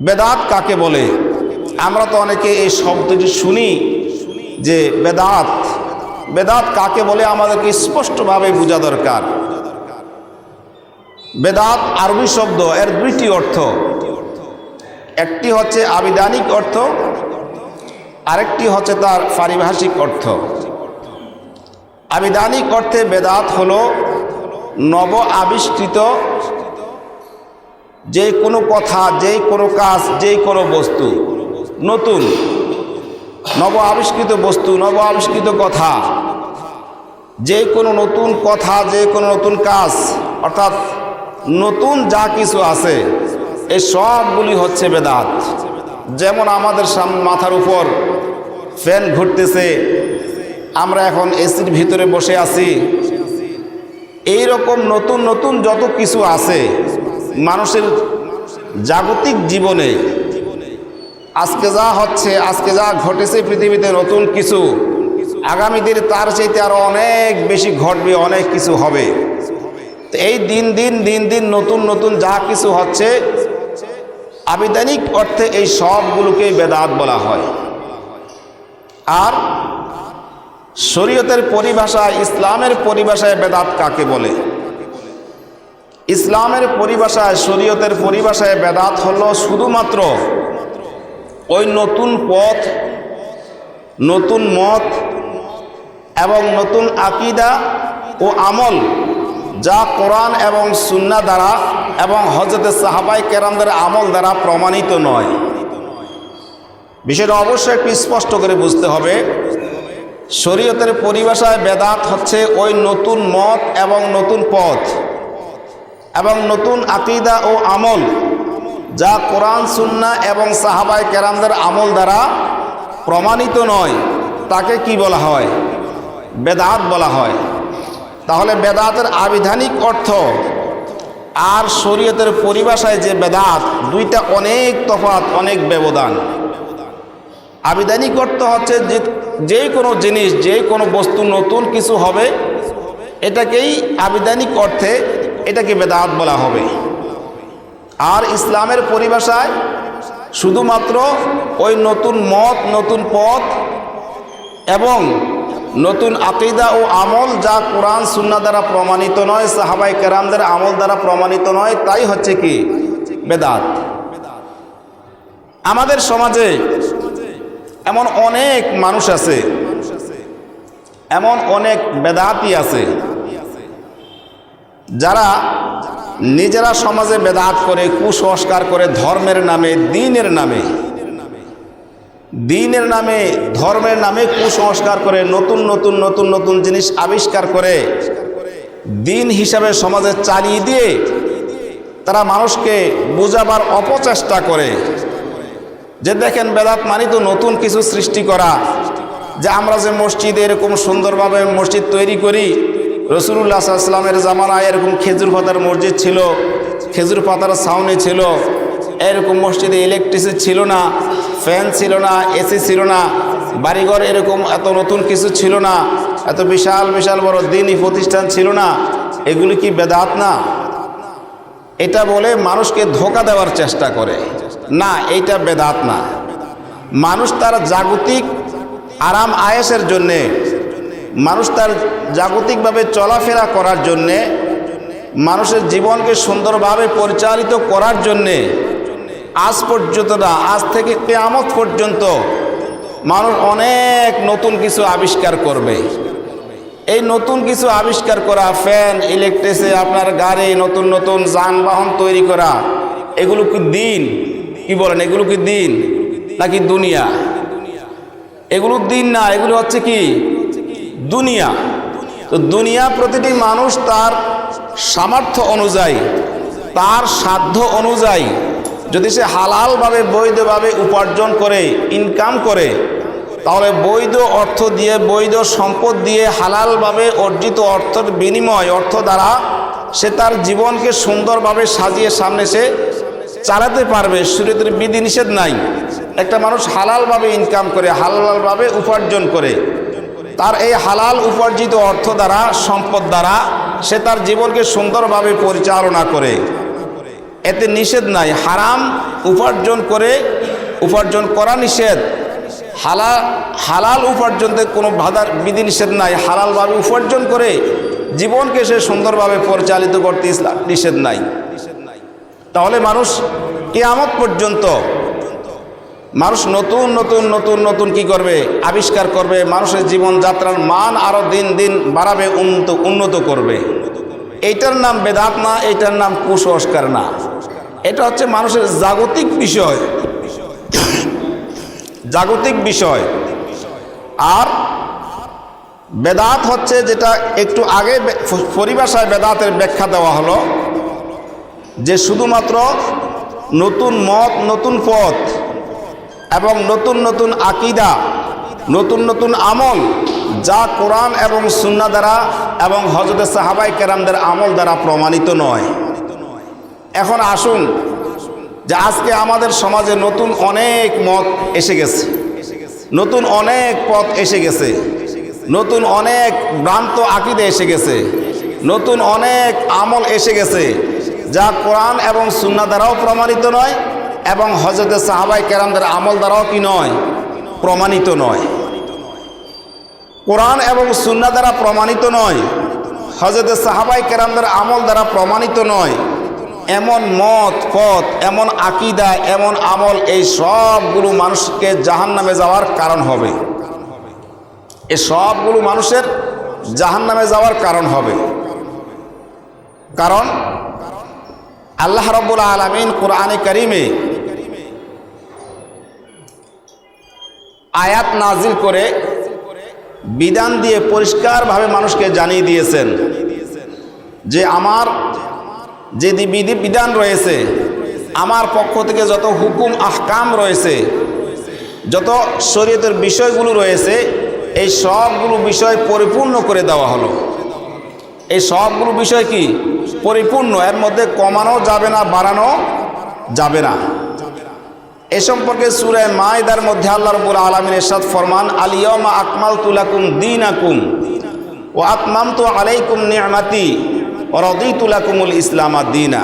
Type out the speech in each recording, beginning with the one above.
বেদাত কাকে বলে? আমরা তো অনেকে এই শব্দটি শুনি যে বেদাত। বেদাত কাকে বলে আমাদেরকে স্পষ্টভাবে বোঝা দরকার। বেদাত আরবি শব্দ, এর দুইটি অর্থ। একটি হচ্ছে আবিধানিক অর্থ, আরেকটি হচ্ছে তার পারিভাষিক অর্থ। আবিধানিক অর্থে বেদাত হলো নব আবিষ্কৃত যে কোনো কথা যেই কোনো কাজ যেই কোনো বস্তু। নতুন, নব আবিষ্কৃত বস্তু, নব আবিষ্কৃত কথা। যে কোনো নতুন কথা, যে কোনো নতুন কাজ, অর্থাৎ নতুন যা কিছু আছে এই সবগুলি হচ্ছে বেদাত। যেমন আমাদের মাথার উপর ফ্যান ঘুরতেছে, আমরা এখন এসির ভিতরে বসে আছি। এই রকম নতুন নতুন যত কিছু আছে মানুষের জাগতিক জীবনে আজকে যা হচ্ছে, আজকে যা ঘটেছে পৃথিবীতে নতুন কিছু আগামী দিনে তার চাইতে আরও অনেক বেশি ঘটবে, অনেক কিছু হবে। এই দিন দিন দিন দিন নতুন নতুন যা কিছু হচ্ছে, আবিধানিক অর্থে এই সবগুলোকে বেদাত বলা হয়। আর শরীয়তের পরিভাষায়, ইসলামের পরিভাষায় বেদাত কাকে বলে? ইসলামের পরিভাষায়, শরীয়তের পরিভাষায় বেদাত হলো শুধুমাত্র ওই নতুন পথ, নতুন মত এবং নতুন আকিদা ও আমল যা কোরআন এবং সুন্না দ্বারা এবং হজরত সাহাবাই কেরামদের আমল দ্বারা প্রমাণিত নয়। বিষয়টা অবশ্যই একটু স্পষ্ট করে বুঝতে হবে। শরীয়তের পরিভাষায় বেদাত হচ্ছে ওই নতুন মত এবং নতুন পথ। এবং নতুন আকিদা ও আমল যা কোরআন সুন্না এবং সাহাবাই কেরামদের আমল দ্বারা প্রমাণিত নয়, তাকে কি বলা হয়? বেদাত বলা হয়। তাহলে বেদাতের আবিধানিক অর্থ আর শরীয়তের পরিভাষায় যে বেদাত, দুইটা অনেক তফাৎ, অনেক ব্যবধান। আবিধানিক অর্থ হচ্ছে যে যে কোনো জিনিস যে কোনো বস্তু নতুন কিছু হবে, এটাকেই আবিধানিক অর্থে এটাকে বেদাত বলা হবে। আর ইসলামের পরিভাষায় শুধুমাত্র ওই নতুন মত, নতুন পথ এবং নতুন আকিদা ও আমল যা কোরআন সুন্না দ্বারা প্রমাণিত নয় সাহাবাই কেরামদের আমল দ্বারা প্রমাণিত নয়, তাই হচ্ছে কি? বেদাত। আমাদের সমাজে এমন অনেক মানুষ আছে, এমন অনেক বেদাতি আছে যারা নিজেরা সমাজে বেদাত করে, কুসংস্কার করে ধর্মের নামে, দিনের নামে দিনের নামে, ধর্মের নামে কুসংস্কার করে, নতুন নতুন নতুন নতুন জিনিস আবিষ্কার করে, দিন হিসাবে সমাজে চালিয়ে দিয়ে তারা মানুষকে বোঝাবার অপচেষ্টা করে। যে দেখেন, বেদাত মানি তো নতুন কিছু সৃষ্টি করা। যে আমরা যে মসজিদে এরকম সুন্দরভাবে মসজিদ তৈরি করি রসুল্লাহ সাল্লামের জামানায় এরকম খেজুর পাতার মসজিদ ছিল, খেজুর পাতার ছাউনি ছিল, এরকম মসজিদে ইলেকট্রিসিটি ছিল না ফ্যান ছিল না এসি ছিল না, বাড়িঘর এরকম এত নতুন কিছু ছিল না, এত বিশাল বিশাল বড় দিনই প্রতিষ্ঠান ছিল না, এগুলি কি বেদাত না? এটা বলে মানুষকে ধোকা দেওয়ার চেষ্টা করে। না, এইটা বেদাত না। মানুষ তার জাগতিক আরাম আয়েসের জন্যে মানুষ তার জাগতিকভাবে চলাফেরা করার জন্যে, মানুষের জীবনকে সুন্দরভাবে পরিচালিত করার জন্যে আজ পর্যন্ত না, আজ থেকে কেয়ামত পর্যন্ত মানুষ অনেক নতুন কিছু আবিষ্কার করবে। এই নতুন কিছু আবিষ্কার করা, ফ্যান ইলেকট্রিসে আপনার গাড়ি, নতুন নতুন যানবাহন তৈরি করা, এগুলো কি দিন? কি বলেন, এগুলো কি দিন? নাকি দুনিয়া? এগুলো দিন না, এগুলো হচ্ছে কি? দুনিয়া। তো দুনিয়া প্রতিটি মানুষ তার সামর্থ্য অনুযায়ী, তার সাধ্য অনুযায়ী যদি সে হালালভাবে, বৈধভাবে উপার্জন করে ইনকাম করে, তাহলে বৈধ অর্থ দিয়ে, বৈধ সম্পদ দিয়ে, হালালভাবে অর্জিত অর্থের বিনিময় অর্থ দ্বারা সে তার জীবনকে সুন্দরভাবে সাজিয়ে সামনে সে চালাতে পারবে। শরীরের বিধি নিষেধ নাই। একটা মানুষ হালালভাবে ইনকাম করে, হালালভাবে উপার্জন করে তার এই হালাল উপার্জিত অর্থ দ্বারা, সম্পদ দ্বারা, সে তার জীবনকে সুন্দরভাবে পরিচালনা করে। এতে নিষেধ নাই, হারাম উপার্জন করে, উপার্জন করা নিষেধ। হালাল হালাল উপার্জনতে কোনো বাধার বিধিনিষেধ নাই, হালালভাবে উপার্জন করে জীবনকে সে সুন্দরভাবে পরিচালিত করতে ইসলাম নিষেধ নাই। তাহলে মানুষ কেয়ামত পর্যন্ত মানুষ নতুন নতুন নতুন নতুন কি করবে? আবিষ্কার করবে। মানুষের জীবনযাত্রার মান আরও দিন দিন বাড়াবে, উন্নত উন্নত করবে। এইটার নাম বেদাত না এইটার নাম কুসংস্কার না। এটা হচ্ছে মানুষের জাগতিক বিষয়। জাগতিক বিষয়। আর বেদাত হচ্ছে যেটা একটু আগে পরিভাষায় বেদাতের ব্যাখ্যা দেওয়া হলো, যে শুধুমাত্র নতুন মত, নতুন পথ এবং নতুন নতুন আকিদা, নতুন নতুন আমল যা কোরআন এবং সুন্না দ্বারা এবং হজরত সাহাবাই কেরামদের আমল দ্বারা প্রমাণিত নয়। এখন আসুন যে আজকে আমাদের সমাজে নতুন অনেক মত এসে গেছে। নতুন অনেক পথ এসে গেছে। নতুন অনেক ভ্রান্ত আকিদে এসে গেছে। নতুন অনেক আমল এসে গেছে যা কোরআন এবং সুন্না দ্বারাও প্রমাণিত নয় এবং হজরত সাহাবাই কেরামদের আমল দ্বারাও কি নয়? প্রমাণিত নয়। কোরআন এবং সুন্না দ্বারা প্রমাণিত নয়। হজরত সাহাবাই কেরামদের আমল দ্বারা প্রমাণিত নয়। এমন মত, পথ, এমন আকিদা, এমন আমল এই সবগুলো মানুষকে জাহান নামে যাওয়ার কারণ হবে। এই সবগুলো মানুষের জাহান নামে যাওয়ার কারণ হবে। কারণ আল্লাহ রব্বুল আলমিন কোরআনে করিমে আয়াত নাজিল করে বিধান দিয়ে পরিষ্কারভাবে মানুষকে জানিয়ে দিয়েছেন যে আমার যে বিধি বিধান রয়েছে, আমার পক্ষ থেকে যত হুকুম, আহকাম রয়েছে, যত শরীয়তের বিষয়গুলো রয়েছে, এই সবগুলো বিষয় পরিপূর্ণ করে দেওয়া হলো। এই সবগুলো বিষয় কি? পরিপূর্ণ। এর মধ্যে কমানো যাবে না, বাড়ানো যাবে না। এ সম্পর্কে সুরায় মায়দার মধ্যে আল্লাহ রবুল আলমিন এরশাদ ফরমান আলিয়মা আকমাল তুলাকুম দিন আকুম ও আতমাম তো আলাইকুম নিয়ামাতি রদি তুলাকুমুল ইসলামা দিনা।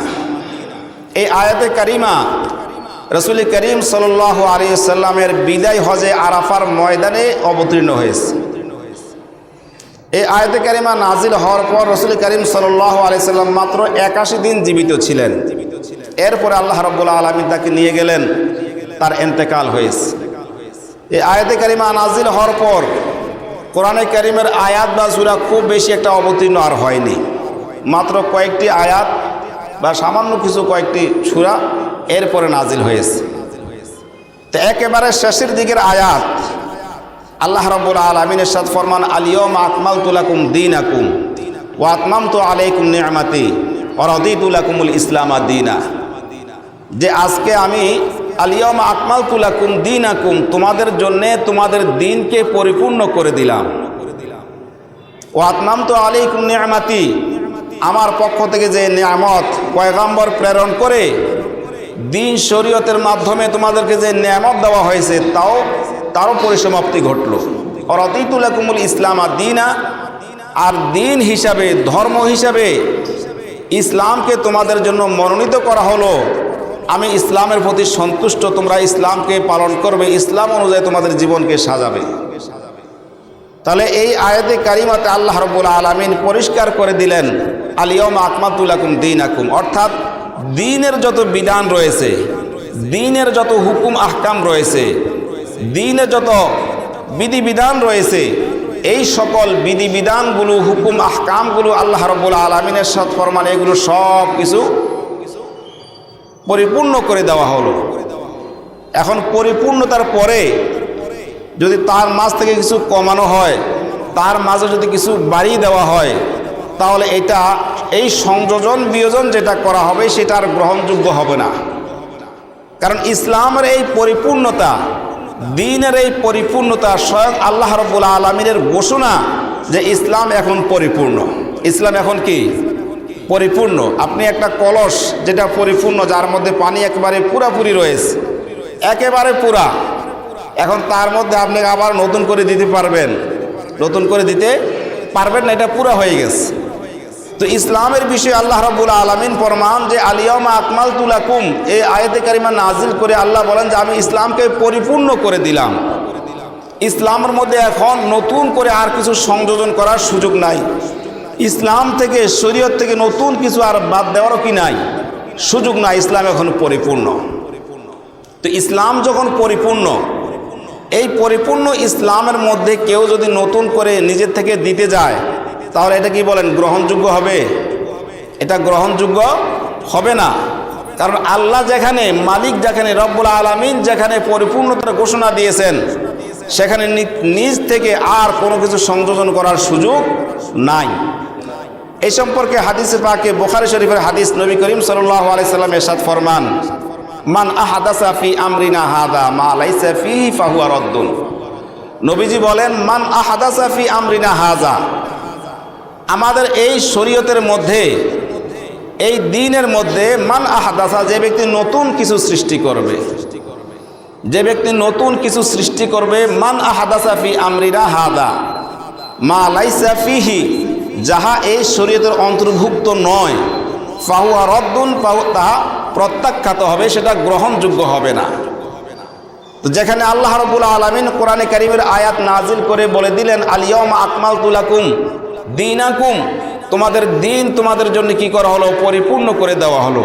এই আয়াতে কারিমা রসুল করিম সাল আলী সাল্লামের বিদায় হজে আরাফার ময়দানে অবতীর্ণ হয়েছে। এই আয়তে কারিমা নাজিল হওয়ার পর রসুল করিম সাল আলি সাল্লাম মাত্র একাশি দিন জীবিত ছিলেন। এরপরে আল্লাহ রব্বুল্লা আলমী তাকে নিয়ে গেলেন। তার এন্তেকাল হয়েছে। এই আয়াতে কারিমা নাজিল হওয়ার পর কোরআনে কারিমের আয়াত বা সুরা খুব বেশি একটা অবতীর্ণ আর হয়নি। মাত্র কয়েকটি আয়াত বা সামান্য কিছু কয়েকটি সুরা এরপরে নাজিল হয়েছে। তো একেবারে শেষের দিকের আয়াত আল্লাহ রব্বুল আলমিনের সাদ ফরমান আলিয়ম আকমাল তুলাকুম দিন আকুম ও আতমাম তো আলাইকুম নিয়ামাতি অরদি তুলাকুমুল ইসলামা দিনা। যে আজকে আমি আলিয়ম আকমাল তুলাকুম দিন আকুম তোমাদের জন্যে তোমাদের দিনকে পরিপূর্ণ করে দিলাম। ও আতমাম তো আলাইকুম নিয়ামাতি, আমার পক্ষ থেকে যে নিয়ামত, পয়গাম্বর প্রেরণ করে দিন শরীয়তের মাধ্যমে তোমাদেরকে যে নিয়ামত দেওয়া হয়েছে, তাও তারও পরিসমাপ্তি ঘটল। অরতিতুলাকুমুল ইসলাম আর দিনা, আর দিন হিসাবে, ধর্ম হিসাবে ইসলামকে তোমাদের জন্য মনোনীত করা হলো। আমি ইসলামের প্রতি সন্তুষ্ট, তোমরা ইসলামকে পালন করবে, ইসলাম অনুযায়ী তোমাদের জীবনকে সাজাবে। তাহলে এই আয়াতে কারিমাতে আল্লাহ রব্বুল আলমিন পরিষ্কার করে দিলেন আলিয়ম আকমাতুলাকুম দিন আকুম অর্থাৎ দিনের যত বিধান রয়েছে, দিনের যত হুকুম, আহকাম রয়েছে, দিনের যত বিধিবিধান রয়েছে, এই সকল বিধিবিধানগুলো, হুকুম, আহকামগুলো আল্লাহ রব্বুল আলমিনের সৎ ফরমান এগুলো সব কিছু পরিপূর্ণ করে দেওয়া হলো। এখন পরিপূর্ণতার পরে যদি তার মাঝ থেকে কিছু কমানো হয়, তার মাঝে যদি কিছু বাড়িয়ে দেওয়া হয়, তাহলে এটা এই সংযোজন বিয়োজন যেটা করা হবে, সেটা আর গ্রহণযোগ্য হবে না। কারণ ইসলামের এই পরিপূর্ণতা, দিনের এই পরিপূর্ণতা স্বয়ং আল্লাহ রব্বুল আলমিনের ঘোষণা যে ইসলাম এখন পরিপূর্ণ। ইসলাম এখন কি? পরিপূর্ণ। আপনি একটা কলস যেটা পরিপূর্ণ, যার মধ্যে পানি একেবারে পুরাপুরি রয়েছে। একেবারে পুরা। এখন তার মধ্যে আপনি আবার নতুন করে দিতে পারবেন। নতুন করে দিতে পারবেন না, এটা পুরা হয়ে গেছে। তো ইসলামের বিষয়ে আল্লাহ রাবুল আলমিন ফরমান যে আলিয়ামা আকমাল তুলাকুম এই আয়াতে কারিমা নাজিল করে আল্লাহ বলেন যে, আমি ইসলামকে পরিপূর্ণ করে দিলাম। ইসলামের মধ্যে এখন নতুন করে আর কিছু সংযোজন করার সুযোগ নাই। ইসলাম থেকে, শরীয়ত থেকে নতুন কিছু আর বাদ দেওয়ারও কি নাই? সুযোগ নাই, ইসলাম এখন পরিপূর্ণ। তো ইসলাম যখন পরিপূর্ণ, এই পরিপূর্ণ ইসলামের মধ্যে কেউ যদি নতুন করে নিজের থেকে দিতে যায়, তাহলে এটা কি বলেন, গ্রহণযোগ্য হবে? এটা গ্রহণযোগ্য হবে না। কারণ আল্লাহ যেখানে, মালিক যেখানে, রব্বুল আলমিন যেখানে পরিপূর্ণতার ঘোষণা দিয়েছেন সেখানে নিজ থেকে আর কোনো কিছু সংযোজন করার সুযোগ নাই। এই সম্পর্কে হাদিসে পাকে বোখারি শরীফের হাদিস নবী করিম সাল্লাহ আলাইসাল্লাম এরশাদ ফরমান, মান আহাদাসা ফি আমরিনা হাদা মা লাইসা ফি ফাহুয়া রদ্দুন। নবীজি বলেন, মান আহাদাসা ফি আমরিনা হাজা আমাদের এই শরীয়তের মধ্যে, এই দিনের মধ্যে মান আহাদাসা যে ব্যক্তি নতুন কিছু সৃষ্টি করবে যে ব্যক্তি নতুন কিছু সৃষ্টি করবে, মান আহাদাসা ফি আমরিনা হাদা, মা লাইসা ফিহি, যাহা এই শরীয়তের অন্তর্ভুক্ত নয়, ফাহুয়া রদ্দুন পাহু তাহা প্রত্যাখ্যাত হবে, সেটা গ্রহণযোগ্য হবে না। তো যেখানে আল্লাহ রবুল আলমিন কোরআনে কারিমের আয়াত নাজিল করে বলে দিলেন আলিয়ম আকমাল তুলাকুম দিনাকুম, তোমাদের দিন তোমাদের জন্য কি করা হলো? পরিপূর্ণ করে দেওয়া হলো।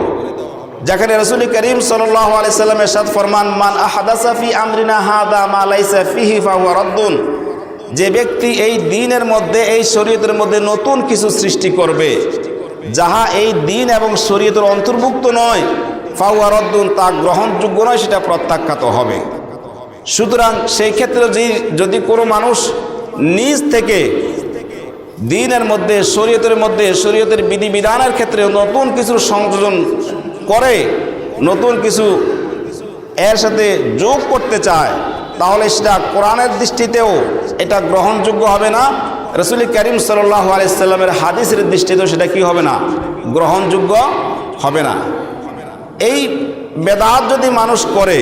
যেখানে রসুল করিম সাল্লাহ এরশাদ ফরমান, মান আহাদাসাফি আমরিনা হাদা মা লাইসা ফিহি যে ব্যক্তি এই দিনের মধ্যে, এই শরীয়তের মধ্যে নতুন কিছু সৃষ্টি করবে, যাহা এই দিন এবং শরীয়তের অন্তর্ভুক্ত নয় ফাউয়া রদ্দুন, তা গ্রহণযোগ্য নয়, সেটা প্রত্যাখ্যাত হবে। সুতরাং সেই ক্ষেত্রে যদি কোনো মানুষ নিজ থেকে দিনের মধ্যে, শরীয়তের মধ্যে, শরীয়তের বিধিবিধানের ক্ষেত্রে নতুন কিছু সংযোজন করে, নতুন কিছু এর সাথে যোগ করতে চায়, তাহলে সেটা কোরআনের দৃষ্টিতেও এটা গ্রহণযোগ্য হবে না। রসুল করিম সাল্লাহ আলাইসাল্লামের হাদিসের দৃষ্টিতেও সেটা কি হবে না? গ্রহণযোগ্য হবে না। এই বেদাত যদি মানুষ করে,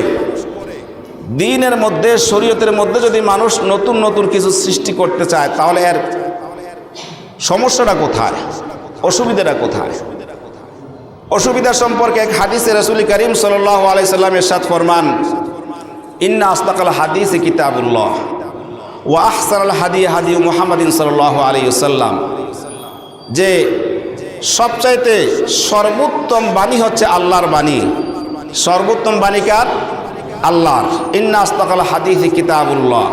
দিনের মধ্যে, শরীয়তের মধ্যে যদি মানুষ নতুন নতুন কিছু সৃষ্টি করতে চায়, তাহলে এর সমস্যাটা কোথায়? অসুবিধাটা কোথায়? অসুবিধা সম্পর্কে এক হাদিসে রসুল করিম সাল্লাহ আলাইসাল্লামের সাথ ফরমান, ইন্না আস্তাকাল হাদিস কিতাবুল্লাহ ও আহসার হাদি হাদি মোহাম্মদিন সাল্লাহ আলী সাল্লাম। যে সবচাইতে সর্বোত্তম বাণী হচ্ছে আল্লাহর বাণী। সর্বোত্তম বাণী কার? আল্লাহর। ইন্না আস্তাকাল হাদিস কিতাবুল্লাহ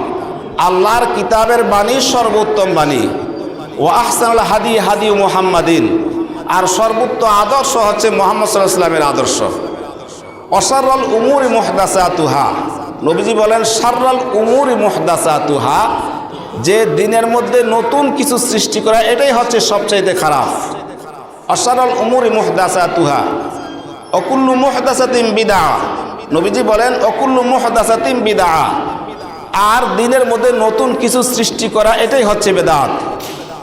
আল্লাহর কিতাবের বাণী সর্বোত্তম বাণী। ও আহসানুল হাদি হাদি মোহাম্মদিন আর সর্বোত্তম আদর্শ হচ্ছে মোহাম্মদ সাল্লাহ সাল্লামের আদর্শ। অসারল উমুর মোহদাসা তুহা নবীজি বলেন সাররাল উমুর মোহদাসা তুহা যে দিনের মধ্যে নতুন কিছু সৃষ্টি করা, এটাই হচ্ছে সবচাইতে খারাপ। অসারল উমুরি মোহদাসা তুহা অকুল্লু মোহদাসাতিম বিদা নবীজি বলেন, অকুল্লু মোহদাসাতিম বিদা আর দিনের মধ্যে নতুন কিছু সৃষ্টি করা, এটাই হচ্ছে বেদাত।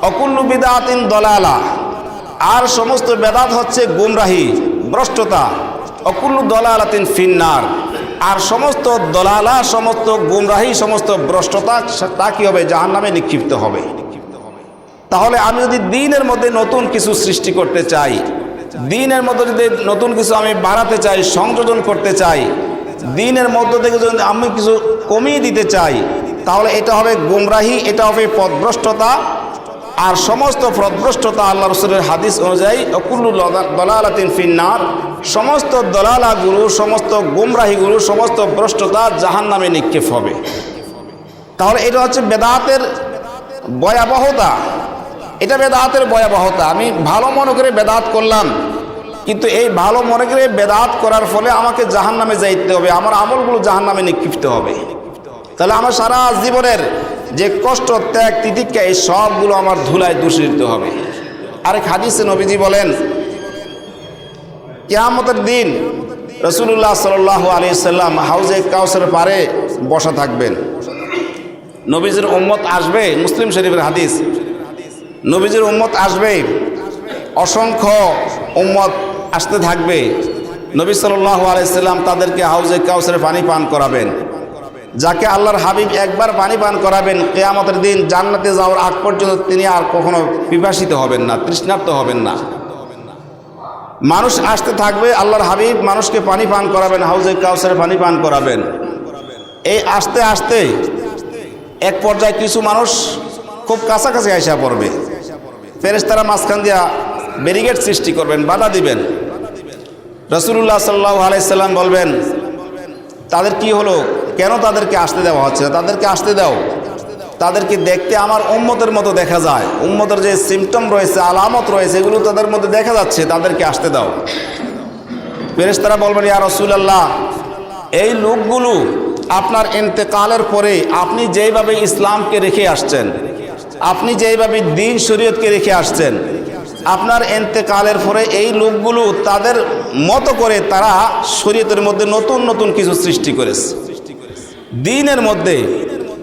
অকুল্লু বিদাতিন দলালা। আর সমস্ত বেদাত হচ্ছে গুমরাহি, ভ্রষ্টতা, অকুল্লু দলালাতিন ফিন্নার। আর সমস্ত দলালা, সমস্ত গুমরাহি, সমস্ত ভ্রষ্টতা, তা কী হবে? জাহান নামে নিক্ষিপ্ত হবে। তাহলে আমি যদি দিনের মধ্যে নতুন কিছু সৃষ্টি করতে চাই, দিনের মধ্যে যদি নতুন কিছু আমি বাড়াতে চাই, সংযোজন করতে চাই, দিনের মধ্য থেকে যদি আমি কিছু কমিয়ে দিতে চাই, তাহলে এটা হবে গুমরাহি, এটা হবে পদভ্রষ্টতা আর সমস্ত পদভ্রষ্টতা আল্লাহ রসুলের হাদিস অনুযায়ী, অকুল্লু দলালাতিন ফিন্নার, সমস্ত দলালা গুরু সমস্ত গুমরাহি গুরু সমস্ত ভ্রষ্টতা জাহান নামে নিক্ষেপ হবে। তাহলে এটা হচ্ছে বেদাতের ভয়াবহতা। এটা বেদাতের ভয়াবহতা। আমি ভালো মনে করে বেদাত করলাম, কিন্তু এই ভালো মনে করে বেদাত করার ফলে আমাকে জাহান নামে যাইতে হবে, আমার আমলগুলো জাহান নামে নিক্ষিপ্ত হবে। তাহলে আমার সারা জীবনের যে কষ্ট, ত্যাগ, তিতিক্ষা, এই সবগুলো আমার ধুলায় দূষিত হবে। আরেক হাদিসে নবীজি বলেন, কেয়ামতের দিন রসুল্লাহ সাল আলী সাল্লাম হাউজে কাউসের পারে বসা থাকবেন। নবীজির উম্মত আসবে, মুসলিম শরীফের হাদিস। নবীজির উম্মত আসবে, অসংখ্য উম্মত আসতে থাকবে। নবী সাল্লাহ আলাইসাল্লাম তাদেরকে হাউজে কাউসের পানি পান করাবেন। যাকে আল্লাহর হাবিব একবার পানি পান করাবেন, কেয়ামতের দিন জান্নাতে যাওয়ার আগ পর্যন্ত তিনি আর কখনো পিপাসিত হবেন না, তৃষ্ণার্ত হবেন না। মানুষ আসতে থাকবে, আল্লাহর হাবিব মানুষকে পানি পান করাবেন, হাউজে কাউসারে পানি পান করাবেন। এই আসতে আসতে এক পর্যায়ে কিছু মানুষ খুব কাছাকাছি আইসা পড়বে। ফেরেশতারা মাঝখান দিয়া ব্যারিগেড সৃষ্টি করবেন, বাধা দিবেন। রসুল্লাহ সাল্লাহ আলাইসাল্লাম বলবেন, তাদের কি হলো? কেন তাদেরকে আসতে দেওয়া হচ্ছে না? তাদেরকে আসতে দাও। তাদেরকে দেখতে আমার উম্মতের মতো দেখা যায়। উম্মতের যে সিমটম রয়েছে, আলামত রয়েছে, এগুলো তাদের মধ্যে দেখা যাচ্ছে, তাদেরকে আসতে দাও। ফেরেশতারা বলবেন, ইয়া রসুলাল্লাহ, এই লোকগুলো আপনার এন্তেকালের পরে আপনি যেইভাবে ইসলামকে রেখে আসছেন, আপনি যেইভাবে দিন শরীয়তকে রেখে আসছেন, আপনার এন্তেকালের পরে এই লোকগুলো তাদের মতো করে তারা শরীয়তের মধ্যে নতুন নতুন কিছু সৃষ্টি করেছে। দিনের মধ্যে,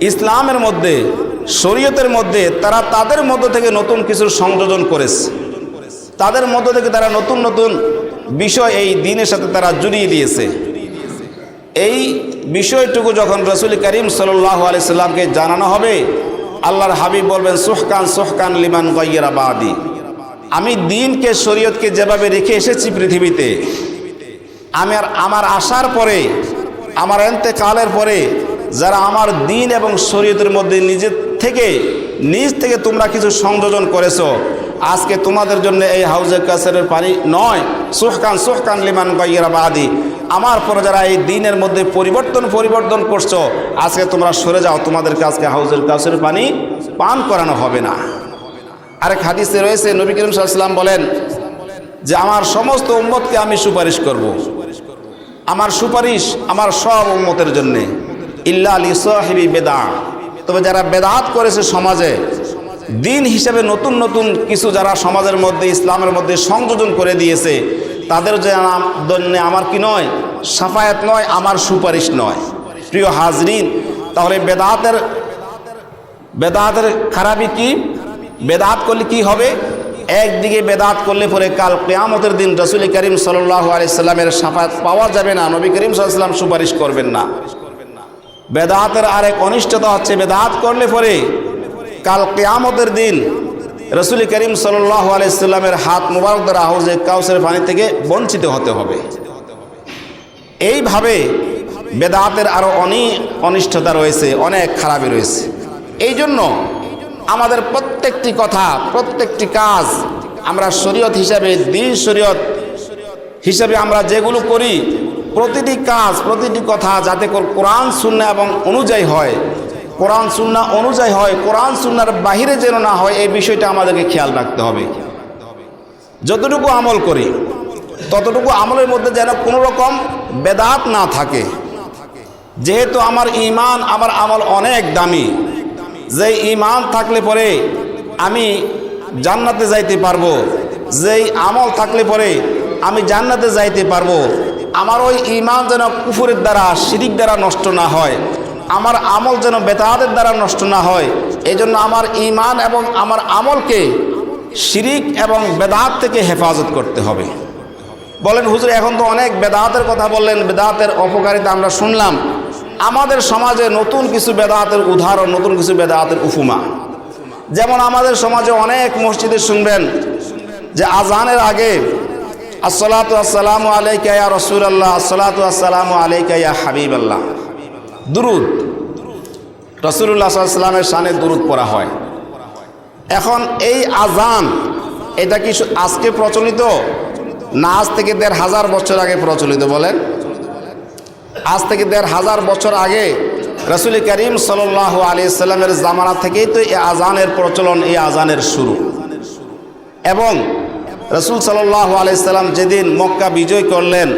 ইসলামের মধ্যে, শরীয়তের মধ্যে তারা তাদের মধ্য থেকে নতুন কিছুর সংযোজন করেছে। তাদের মধ্য থেকে তারা নতুন নতুন বিষয় এই দিনের সাথে তারা জুড়িয়ে দিয়েছে। এই বিষয়টুকু যখন রসুল করিম সাল্লাহ আলাইসাল্লামকে জানানো হবে, আল্লাহর হাবিব বলবেন, সুহকান সুহকান লিমান গইয়েরা বাদি। আমি দিনকে, শরীয়তকে যেভাবে রেখে এসেছি পৃথিবীতে আমার আমার আসার পরে আমার এন্তেকালের পরে যারা আমার দিন এবং শরীয়তের মধ্যে নিজের থেকে, নিজ থেকে তোমরা কিছু সংযোজন করেছ, আজকে তোমাদের জন্য এই হাউজে কাসারের পানি নয়। সোহকান সোহকান লিমান গাইয়েরা বাদি। আমার পরে যারা এই দিনের মধ্যে পরিবর্তন পরিবর্তন করছ, আজকে তোমরা সরে যাও। তোমাদেরকে আজকে হাউজের কাছের পানি পান করানো হবে না। আরেক হাদিসে রয়েছে, নবী করিম সাল্লাম বলেন যে, আমার সমস্ত উম্মতকে আমি সুপারিশ করব। আমার সুপারিশ আমার সব উম্মতের জন্যে। ইল্লা আলী সাহেবি বেদা। তবে যারা বেদাত করেছে সমাজে, দিন হিসেবে নতুন নতুন কিছু যারা সমাজের মধ্যে, ইসলামের মধ্যে সংযোজন করে দিয়েছে, তাদের জন্য আমার কি নয়, সাফায়াত নয়, আমার সুপারিশ নয়। প্রিয় হাজরিন, তাহলে বেদাতের বেদাতের খারাপই কি? বেদাত করলে কি হবে? একদিকে বেদাত করলে পরে কাল কেয়ামতের দিন রসুল করিম সাল্লাহ আলাইসাল্লামের সাফায়াত পাওয়া যাবে না, নবী করিম সাল্লাম সুপারিশ করবেন না। বেদাতের আরেক অনিষ্টতা হচ্ছে বেদাত করলে পরে কাল কেয়ামতের দিন রসুল করিম সাল্লাহ আলাইসাল্লামের হাত মুবারক দ্বারা হাউজে কাউসের পানি থেকে বঞ্চিত হতে হবে। এইভাবে বেদাতের আরও অনেক অনিষ্টতা রয়েছে, অনেক খারাপই রয়েছে। এই জন্য আমাদের প্রত্যেকটি কথা, প্রত্যেকটি কাজ আমরা শরীয়ত হিসাবে, দিন শরীয়ত হিসাবে আমরা যেগুলো করি, প্রতিটি কাজ, প্রতিটি কথা যাতে কোরআন শূন্য এবং অনুযায়ী হয়। কোরআন, সুন্না অনুযায়ী হয়, কোরআন, সুন্নার বাহিরে যেন না হয়, এই বিষয়টা আমাদেরকে খেয়াল রাখতে হবে। যতটুকু আমল করি, ততটুকু আমলের মধ্যে যেন কোনো রকম বেদাত না থাকে। যেহেতু আমার ইমান, আমার আমল অনেক দামি যে ইমান থাকলে পরে আমি জান্নাতে যাইতে পারব, যেই আমল থাকলে পরে আমি জান্নাতে যাইতে পারব, আমার ওই ইমান যেন কুফুরের দ্বারা, শিরিক দ্বারা নষ্ট না হয়, আমার আমল যেন বেতাহাদের দ্বারা নষ্ট না হয় এই আমার ইমান এবং আমার আমলকে শিরিক এবং বেদাত থেকে হেফাজত করতে হবে। বলেন, হুজুর, এখন তো অনেক বেদাতের কথা বললেন, বেদাতের অপকারিতা আমরা শুনলাম। আমাদের সমাজে নতুন কিছু বেদাতের উদাহরণ, নতুন কিছু বেদাতের উফুমা। যেমন আমাদের সমাজে অনেক মসজিদে শুনবেন যে আজানের আগে, আসসালাতু আসসালামু আলাইকা ইয়া রসুলাল্লাহ, আসসালাতু আসসালামু আলাইকা হাবিব আল্লাহ দুরুদ। রসুল্লাহ সাল্লামের সানে দুরুদ পড়া হয়। এখন এই আজান, এটা কি আজকে প্রচলিত না আজ থেকে দেড় হাজার বছর আগে প্রচলিত বলেন? আজ থেকে দেড় হাজার বছর আগে রসুল করিম সাল আলি সাল্লামের জামানা থেকেই তো এই আজানের প্রচলন, এই আজানের শুরু। এবং রসুল সাল্লাহ আলাইসাল্লাম যেদিন মক্কা বিজয় করলেন,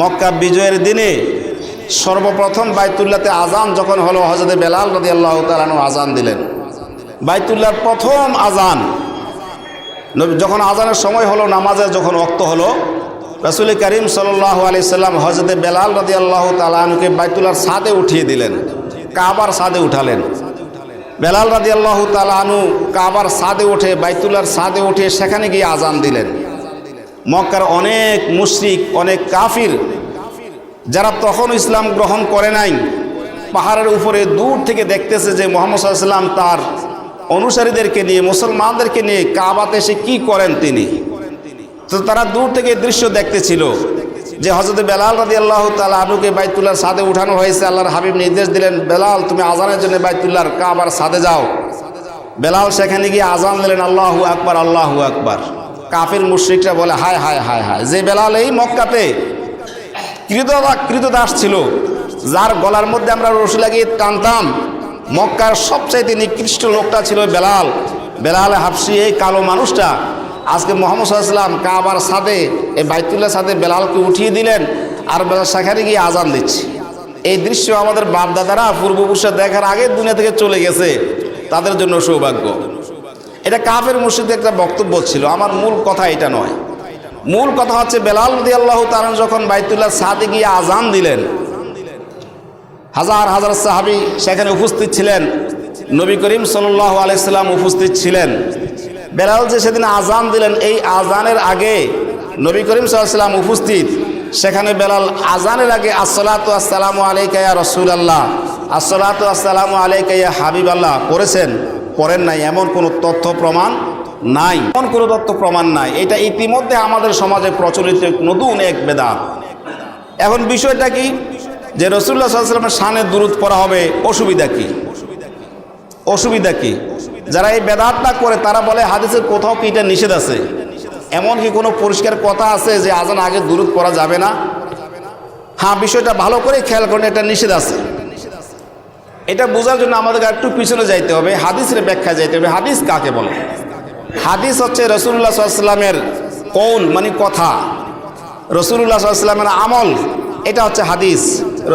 মক্কা বিজয়ের দিনে সর্বপ্রথম বাইতুল্লাতে আজান যখন হলো হজরত বেলাল রদি আল্লাহ তালানু আজান দিলেন। বাইতুল্লাহর প্রথম আজান যখন আজানের সময় হলো, নামাজের যখন অক্ত হলো রসুল করিম সাল্লাহ আলি সাল্লাম হজরত বেলাল রদি আল্লাহ তালানুকে বাইতুল্লার সাদে উঠিয়ে দিলেন, কাবার সাদে উঠালেন। বেলাল রাদি আল্লাহ তালানু কাবার সাদে উঠে বাইতুল্লার সাদে উঠে সেখানে গিয়ে আজান দিলেন। মক্কার অনেক মুশরিক, অনেক কাফির, যারা তখন ইসলাম গ্রহণ করে নাই, পাহাড়ের উপরে দূর থেকে দেখতেছে যে মোহাম্মদ সাল্লাম তার অনুসারীদেরকে নিয়ে, মুসলমানদেরকে নিয়ে কাবাতে এসে কি করেন তিনি? তো তারা দূর থেকে দৃশ্য দেখতেছিল যে হজরত বেলাল রাদি আল্লাহ তালা আনুকে বাইতুল্লাহর সাদে উঠানো হয়েছে, আল্লাহর হাবিব নির্দেশ দিলেন, বেলাল, তুমি আজানের জন্য বাইতুল্লাহর কাবার সাদে যাও। বেলাল সেখানে গিয়ে আজান দিলেন, আল্লাহু আকবার আল্লাহু আকবার। কাফির মুশ্রিকরা বলে, হায় হায় হায় হায়। যে বেলাল এই মক্কাতে কৃতদা, কৃতদাস ছিল, যার গলার মধ্যে আমরা রশি লাগিয়ে টানতাম, মক্কার সবচাইতে নিকৃষ্ট লোকটা ছিল বেলাল। বেলাল হাফসি, এই কালো মানুষটা আজকে মোহাম্মদ সাল্লাম কাবার সাথে এই বাইতুল্লাহ সাথে বেলালকে উঠিয়ে দিলেন আর বেলাল সেখানে গিয়ে আজান দিচ্ছে। এই দৃশ্য আমাদের বাপদাদারা, পূর্বপুরুষরা দেখার আগে দুনিয়া থেকে চলে গেছে। তাদের জন্য সৌভাগ্য। এটা কাফের মুর্শিদের একটা বক্তব্য ছিল। আমার মূল কথা এটা নয়। মূল কথা হচ্ছে, বেলাল রদি আল্লাহ তারণ যখন বাইতুল্লাহ সাদে গিয়ে আজান দিলেন, হাজার হাজার সাহাবি সেখানে উপস্থিত ছিলেন। নবী করিম সাল্লাহ আলাইসাল্লাম উপস্থিত ছিলেন। বেলাল যে সেদিন আজান দিলেন, এই আজানের আগে নবী করিম সাল্লাম উপস্থিত। সেখানে বেলাল আজানের আগে আসসালাতু আসসালামু আলাইকাইয়া রসুল আল্লাহ আসসালাতু আসসালামু আলাইকাইয়া হাবিব আল্লাহ করেছেন। করেন নাই, এমন কোনো তথ্য প্রমাণ নাই। এমন কোনো তথ্য প্রমাণ নাই। এটা ইতিমধ্যে আমাদের সমাজে প্রচলিত নতুন এক বেদাত। এখন বিষয়টা কি? যে রসুল্লাহ সাল্লামের সানে দূরত পড়া হবে, অসুবিধা কি? অসুবিধা কি? যারা এই বেদাতটা করে, তারা বলে হাদিসের কোথাও কি এটা নিষেধ আছে? এমন কি কোনো পরিষ্কার কথা আছে যে আজান আগে দূরত করা যাবে না? হ্যাঁ বিষয়টা ভালো করে খেয়াল করেন, এটা নিষেধ আছে। এটা বোঝার জন্য আমাদেরকে একটু পিছনে যাইতে হবে, হাদিসের ব্যাখ্যা যাইতে হবে। হাদিস কাকে বলে? হাদিস হচ্ছে রসুল্লাহ সাল্লামের কৌল মানে কথা। রসুল্লাহ সাল্লামের আমল, এটা হচ্ছে হাদিস।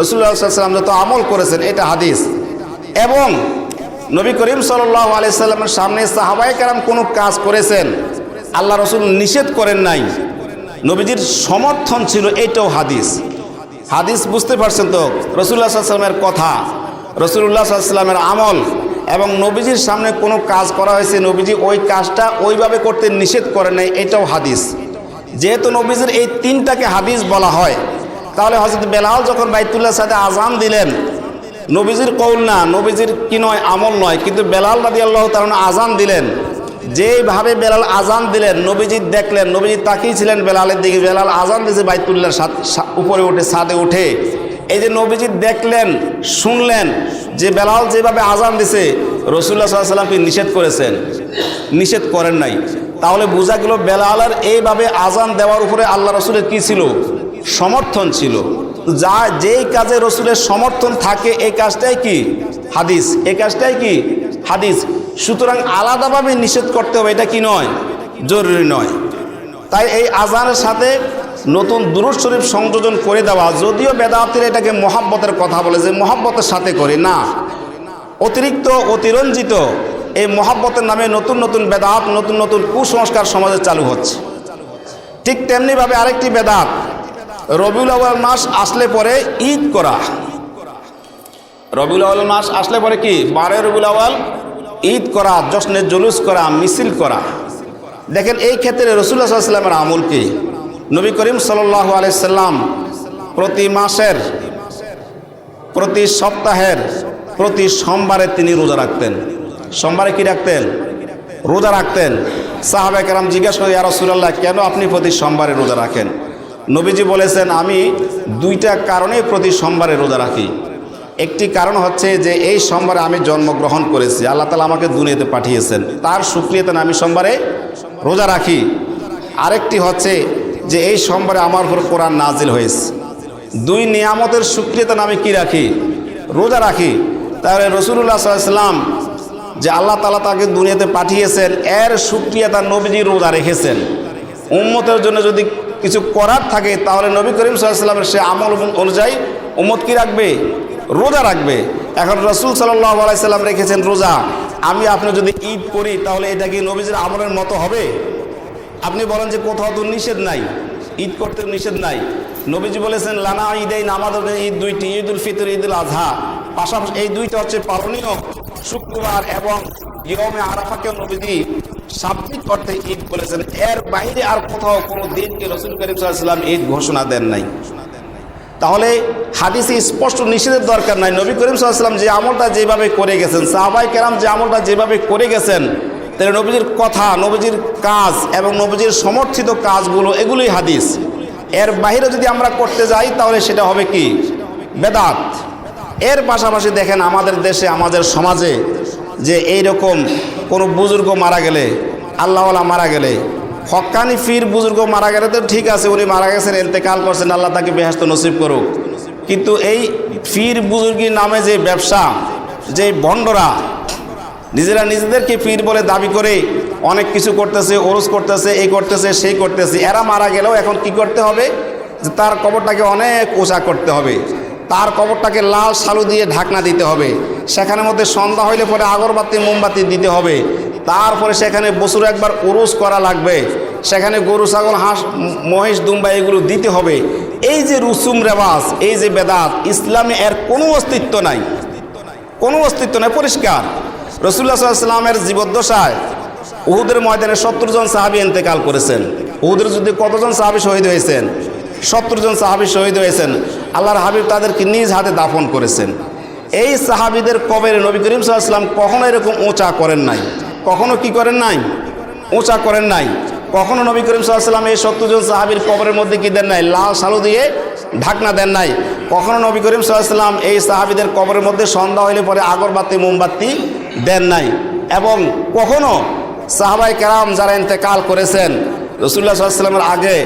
রসুল্লাহ সাল্লাম যত আমল করেছেন, এটা হাদিস। এবং নবী করিম সাল্লাহ আলাইসাল্লামের সামনে সাহাবাই কারাম কোনো কাজ করেছেন? আল্লাহ রসুল নিষেধ করেন নাই। নবীজির সমর্থন ছিল এটাও হাদিস। হাদিস বুঝতে পারছেন তো? রসুল্লাহ সাল্লামের কথা রসুল্লাহ সাল্লামের আমল এবং নবীজির সামনে কোনো কাজ করা হয়েছে, নবীজি ওই কাজটা ওইভাবে করতে নিষেধ করে নাই, এটাও হাদিস। যেহেতু নবীজির এই তিনটাকে হাদিস বলা হয়, তাহলে হজরত বেলাল যখন বাইতুল্লাহ সাথে আজান দিলেন নবীজির কৌল না, নবীজির কি নয়, আমল নয়, কিন্তু বেলাল রাদি আল্লাহ তার আজান দিলেন। যেইভাবে বেলাল আজান দিলেন, নবীজি দেখলেন, নবীজি তাকিয়েছিলেন বেলালের দিকে, বেলাল আজান দিয়েছে বাইতুল্লাহর উপরে উঠে, ছাদে উঠে। এই যে নবীজি দেখলেন, শুনলেন যে বেলাল যেভাবে আজান দিছে রসুল্লাহ সাল্লামকে নিষেধ করেছেন? নিষেধ করেন নাই। তাহলে বোঝা গেল বেলালের এইভাবে আজান দেওয়ার উপরে আল্লাহ রসুলের কি ছিল? সমর্থন ছিল। যা যেই কাজে রসুলের সমর্থন থাকে এই কাজটাই কি? হাদিস। এই কাজটাই কি? হাদিস। সুতরাং আলাদাভাবে নিষেধ করতে হবে, এটা কি নয়? জরুরি নয়। তাই এই আজানের সাথে নতুন দুরুদ শরীফ সংযোজন করে দেওয়া, যদিও বেদাতির এটাকে মহাব্বতের কথা বলে যে মহাব্বতের সাথে করে, না। অতিরিক্ত, অতিরঞ্জিত এই মহাব্বতের নামে নতুন নতুন বেদাত, নতুন নতুন কুসংস্কার সমাজে চালু হচ্ছে। ঠিক তেমনিভাবে আরেকটি বেদাত রবিউল আউ্য়াল মাস আসলে পরে ঈদ করা। রবিউল আউ্য়াল মাস আসলে পরে কি? বারে রবিউল আউ্য়াল ঈদ করা জশ্নের জুলুস করা, মিছিল করা। দেখেন, এই ক্ষেত্রে রসুল্লাহ সাল্লামের আমল কি? নবী করিম সাল্লাহ আলাইসাল্লাম প্রতি মাসের, প্রতি সপ্তাহের, প্রতি সোমবারে তিনি রোজা রাখতেন। সোমবারে কি রাখতেন? রোজা রাখতেন। সাহাবে কারাম জিজ্ঞাসা করে ইয়া রসুল্লাহ কেন আপনি প্রতি সোমবারে রোজা রাখেন? নবীজি বলেছেন, আমি দুইটা কারণে প্রতি সোমবারে রোজা রাখি। একটি কারণ হচ্ছে যে এই সোমবারে আমি জন্মগ্রহণ করেছি। আল্লাহ তালা আমাকে দুনিয়াতে পাঠিয়েছেন। তার সুক্রিয়াতে আমি সোমবারে রোজা রাখি। আরেকটি হচ্ছে যে এই সোমবারে আমার উপর কোরআন নাজিল হয়েছে। দুই নিয়ামতের সুক্রিয়াতে আমি কি রাখি? রোজা রাখি। তাহলে রসুল্লাহ সাল্লাম যে আল্লাহ তালা তাকে দুনিয়াতে পাঠিয়েছেন, এর সুক্রিয়া তার নবীজি রোজা রেখেছেন। উম্মতের জন্য যদি কিছু করার থাকে, তাহলে নবী করিম সাল্লামের সে আমল অনুযায়ী উম্মত কি রাখবে? রোজা রাখবে। এখন রসুল সাল্লাহ আলাইসাল্লাম রেখেছেন রোজা। আমি আপনি যদি ঈদ করি, তাহলে এটা কি নবীজির আমলের মতো হবে? আপনি বলেন যে কোথাও তো নিষেধ নাই। ঈদ করতে নিষেধ নাই। নবীজি বলেছেন, লানা ঈদ এই আমাদের ঈদ দুইটি ঈদ উল ফিতর ঈদ উল আজহা পাশাপাশি এই দুইটা হচ্ছে পালনীয় শুক্রবার এবং ইয়মে আরাফাকেও নবীজি সাবমিট করতে ঈদ বলেছেন। এর বাইরে আর কোথাও কোনো দিনকে রসুল করিম সাল্লাম ঈদ ঘোষণা দেন নাই। তাহলে হাদিসে স্পষ্ট নিষেধের দরকার নাই। নবী করিম সাল্লাম যে আমলটা যেভাবে করে গেছেন সাহাবাই কেরাম যে আমলটা যেভাবে করে গেছেন, তাহলে নবীজির কথা, নবীজির কাজ এবং নবীজির সমর্থিত কাজগুলো এগুলোই হাদিস। এর বাইরে যদি আমরা করতে যাই, তাহলে সেটা হবে কি? বেদাত। এর পাশাপাশি দেখেন আমাদের দেশে, আমাদের সমাজে যে এই রকম কোনো বুজুর্গ মারা গেলে, আল্লাহওয়ালা মারা গেলে হক্কানি ফির বুজুর্গ মারা গেলে তো ঠিক আছে, উনি মারা গেছেন এতেকাল করছেন, আল্লাহ তাকে বেহাস্ত নসিব করুক। কিন্তু এই ফির বুজুর্গির নামে যে ব্যবসা, যে ভণ্ডরা, নিজেরা নিজেদেরকে পীর বলে দাবি করে অনেক কিছু করতেছে, ওরস করতেছে, এই করতেছে, সেই করতেছে, এরা মারা গেলেও এখন কি করতে হবে? যে তার কবরটাকে অনেক উঁচা করতে হবে। তার কবরটাকে লাল সালু দিয়ে ঢাকনা দিতে হবে। সেখানের মধ্যে সন্ধ্যা হইলে পরে আগরবাতি, মোমবাতি দিতে হবে। তারপরে সেখানে বসুর একবার উরুস করা লাগবে। সেখানে গরু, ছাগল, হাঁস, মহিষ, দুম্বা এগুলো দিতে হবে। এই যে রুসুম রেওয়াজ, এই যে বেদাত, ইসলামে এর কোনো অস্তিত্ব নাই। কোনো অস্তিত্ব নাই, পরিষ্কার। রসুল্লাহ সাল্লামের জীবদ্দশায় উহুদের ময়দানে সত্তর জন সাহাবি ইন্তেকাল করেছেন। উহুদের যুদ্ধে কতজন সাহাবি শহীদ হয়েছেন? সত্তর জন সাহাবি শহীদ হয়েছেন। আল্লাহর হাবিব তাদেরকে নিজ হাতে দাফন করেছেন। এই সাহাবিদের কবের নবী করিম সাল্লাম কখনো এরকম উঁচা করেন নাই। কখনো কি করেন নাই? উঁচা করেন নাই। কখনো নবী করিম সাল্লাম এই সত্তর জন সাহাবির কবরের মধ্যে কি দেন নাই? লাল সালু দিয়ে ঢাকনা দেন নাই। কখনো নবী করিম সাল্লাম এই সাহাবিদের কবরের মধ্যে সন্ধ্যা হইলে পরে আগরবাতি, মোমবাতি দেন নাই। এবং কখনো সাহাবাই কেরাম যারা ইন্তেকাল করেছেন রসুল্লাহ সাল্লামের আগে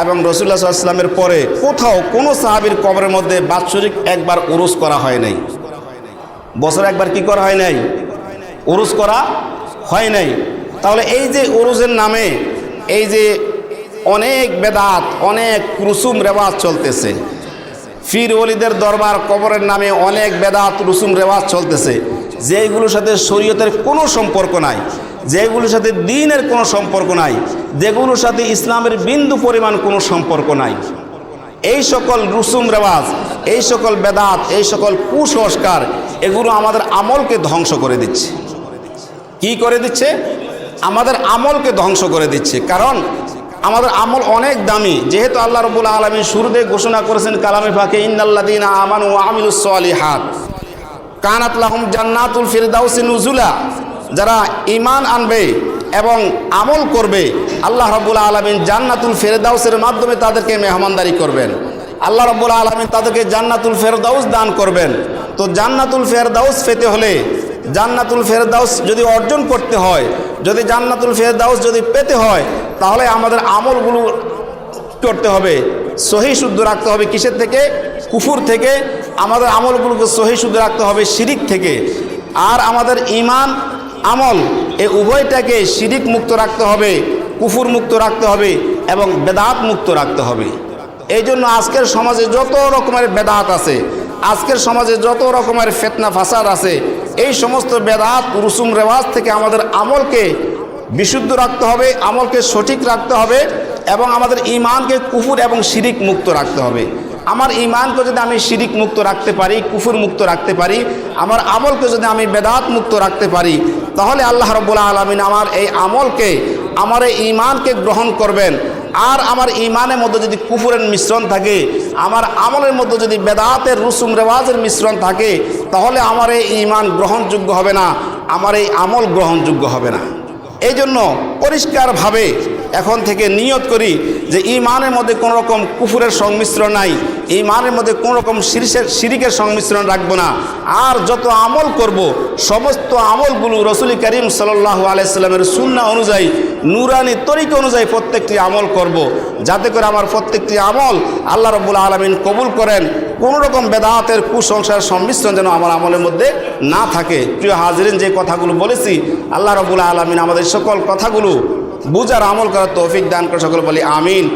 এবং রসুল্লাহ সাল্লামের পরে কোথাও কোনো সাহাবির কবরের মধ্যে বাৎসরিক একবার উরুস করা হয় নাই। বছর একবার কি করা হয় নাই? উরুস করা হয় নাই। তাহলে এই যে উরুজের নামে এই যে অনেক বেদাত, অনেক রুসুম রেওয়াজ চলতেছে। ফির ওলিদের দরবার কবরের নামে অনেক বেদাত, রুসুম রেওয়াজ চলতেছে। যেগুলোর সাথে শরীয়তের কোনো সম্পর্ক নাই, যেগুলোর সাথে দিনের কোনো সম্পর্ক নাই, যেগুলোর সাথে ইসলামের বিন্দু পরিমাণ কোনো সম্পর্ক নাই। এই সকল রুসুম রেওয়াজ, এই সকল বেদাত, এই সকল কুসংস্কার, এগুলো আমাদের আমলকে ধ্বংস করে দিচ্ছে। কি করে দিচ্ছে? আমাদের আমলকে ধ্বংস করে দিচ্ছে। কারণ আমাদের আমল অনেক দামি। যেহেতু আল্লাহ রবুল আলমী শুরুতে ঘোষণা করেছেন, কালামে ফাঁকে ইন্দাল্লাদিন আমান ও আমিলুস হাত কানাত লাহুম জান্নাতুল ফিরদাউসি নুজুলা। যারা ইমান আনবে এবং আমল করবে, আল্লাহ রব্বুল আলমিন জান্নাতুল ফেরদাউসের মাধ্যমে তাদেরকে মেহমানদারি করবেন। আল্লাহ রব্বুল আলমিন তাদেরকে জান্নাতুল ফেরদাউস দান করবেন। তো জান্নাতুল ফেরদাউস পেতে হলে, জান্নাতুল ফেরদাউস যদি অর্জন করতে হয়, যদি জান্নাতুল ফেরদাউস যদি পেতে হয়, তাহলে আমাদের আমলগুলো করতে হবে। সহি শুদ্ধ রাখতে হবে কিসের থেকে? কুফুর থেকে। আমাদের আমলগুলোকে সহি শুদ্ধ রাখতে হবে শিরিক থেকে। আর আমাদের ইমান আমল এই উভয়টাকে শিরিক মুক্ত রাখতে হবে, কুফুর মুক্ত রাখতে হবে এবং বেদাত মুক্ত রাখতে হবে। এই জন্য আজকের সমাজে যত রকমের বেদাত আছে, আজকের সমাজে যত রকমের ফেতনা ফাসাদ আছে, এই সমস্ত বেদাত, রুসুম রেওয়াজ থেকে আমাদের আমলকে বিশুদ্ধ রাখতে হবে, আমলকে সঠিক রাখতে হবে। এবং আমাদের ইমানকে কুফুর এবং শিরিক মুক্ত রাখতে হবে। আমার ইমানকে যদি আমি শিরিক মুক্ত রাখতে পারি, কুফুর মুক্ত রাখতে পারি, আমার আমলকে যদি আমি বেদাত মুক্ত রাখতে পারি, তাহলে আল্লাহ রব্বুল্লা আলমিন আমার এই আমলকে, আমার এই ইমানকে গ্রহণ করবেন। আর আমার ইমানের মধ্যে যদি কুফুরের মিশ্রণ থাকে, আমার আমলের মধ্যে যদি বেদাতের রুসুম রেওয়াজের মিশ্রণ থাকে, তাহলে আমার এই ইমান গ্রহণযোগ্য হবে না, আমার এই আমল গ্রহণযোগ্য হবে না। এই জন্য পরিষ্কারভাবে এখন থেকে নিয়ত করি যে ইমানের মধ্যে কোনো রকম কুফুরের সংমিশ্রণ নাই, ইমানের মধ্যে কোনো রকম শিরিষের শিরিকের সংমিশ্রণ রাখব না। আর যত আমল করব, সমস্ত আমলগুলো রসুল করিম সাল্লাহ আলাইস্লামের সুন্না অনুযায়ী, নুরানি তরিকা অনুযায়ী প্রত্যেকটি আমল করব। যাতে করে আমার প্রত্যেকটি আমল আল্লাহ রব্বুল আলমিন কবুল করেন। কোনো রকম বেদাতের কুসংসার সংমিশ্রণ যেন আমার আমলের মধ্যে না থাকে। প্রিয় হাজরিন, যে কথাগুলো বলেছি, আল্লাহ রবুল আলমিন আমাদের সকল কথাগুলো বুঝার আমল করার তৌফিক দান করে সকল বলি আমিন।